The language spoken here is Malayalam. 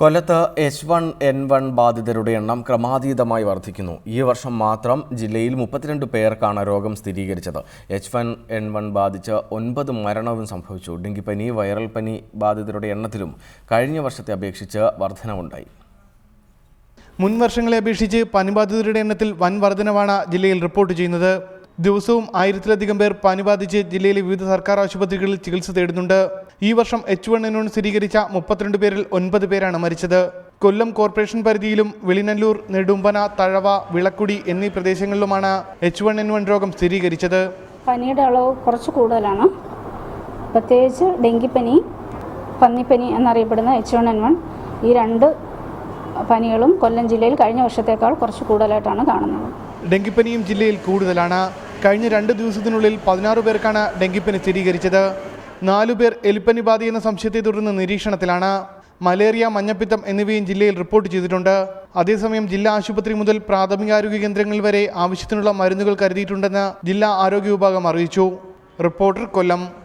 കൊല്ലത്ത് എച്ച് വൺ എൻ വൺ ബാധിതരുടെ എണ്ണം ക്രമാതീതമായി വർദ്ധിക്കുന്നു. ഈ വർഷം മാത്രം ജില്ലയിൽ മുപ്പത്തിരണ്ട് പേർക്കാണ് രോഗം സ്ഥിരീകരിച്ചത്. എച്ച് വൺ എൻ വൺ ബാധിച്ച് ഒൻപത് മരണവും സംഭവിച്ചു. ഡെങ്കിപ്പനി വൈറൽ പനി ബാധിതരുടെ എണ്ണത്തിലും കഴിഞ്ഞ വർഷത്തെ അപേക്ഷിച്ച് വർധനവുണ്ടായി. മുൻ വർഷങ്ങളെ അപേക്ഷിച്ച് പനിബാധിതരുടെ എണ്ണത്തിൽ വൻ വർധനവാണ് ജില്ലയിൽ റിപ്പോർട്ട് ചെയ്യുന്നത്. ദിവസവും ആയിരത്തിലധികം പേർ പനി ബാധിച്ച് ജില്ലയിലെ വിവിധ സർക്കാർ ആശുപത്രികളിൽ ചികിത്സ തേടുന്നുണ്ട്. ഈ വർഷം എച്ച് വൺ എൻ വൺ സ്ഥിരീകരിച്ച മുപ്പത്തിരണ്ട് പേരിൽ ഒൻപത് പേരാണ് മരിച്ചത്. കൊല്ലം കോർപ്പറേഷൻ പരിധിയിലും വെളിനല്ലൂർ നെടുമ്പന തഴവ വിളക്കുടി എന്നീ പ്രദേശങ്ങളിലുമാണ് എച്ച് വൺ എൻ വൺ രോഗം സ്ഥിരീകരിച്ചത്. പനിയുടെ അളവ് കുറച്ച് കൂടുതലാണ്. പ്രത്യേകിച്ച് ഡെങ്കിപ്പനി പന്നിപ്പനി എന്നറിയപ്പെടുന്ന എച്ച് വൺ എൻ വൺ ഈ രണ്ട് പനികളും കൊല്ലം ജില്ലയിൽ കഴിഞ്ഞ വർഷത്തേക്കാൾ കുറച്ച് കൂടുതലായിട്ടാണ് കാണുന്നത്. ഡെങ്കിപ്പനിയും ജില്ലയിൽ കൂടുതലാണ്. കഴിഞ്ഞ രണ്ട് ദിവസത്തിനുള്ളിൽ പതിനാറ് പേർക്കാണ് ഡെങ്കിപ്പനി സ്ഥിരീകരിച്ചത്. നാലു പേർ എലിപ്പനി ബാധയെന്ന സംശയത്തെ തുടർന്ന് നിരീക്ഷണത്തിലാണ്. മലേറിയ മഞ്ഞപ്പിത്തം എന്നിവയും ജില്ലയിൽ റിപ്പോർട്ട് ചെയ്തിട്ടുണ്ട്. അതേസമയം ജില്ലാ ആശുപത്രി മുതൽ പ്രാഥമികാരോഗ്യ കേന്ദ്രങ്ങൾ വരെ ആവശ്യത്തിനുള്ള മരുന്നുകൾ കരുതിയിട്ടുണ്ടെന്ന് ജില്ലാ ആരോഗ്യ വിഭാഗം അറിയിച്ചു. റിപ്പോർട്ടർ കൊല്ലം.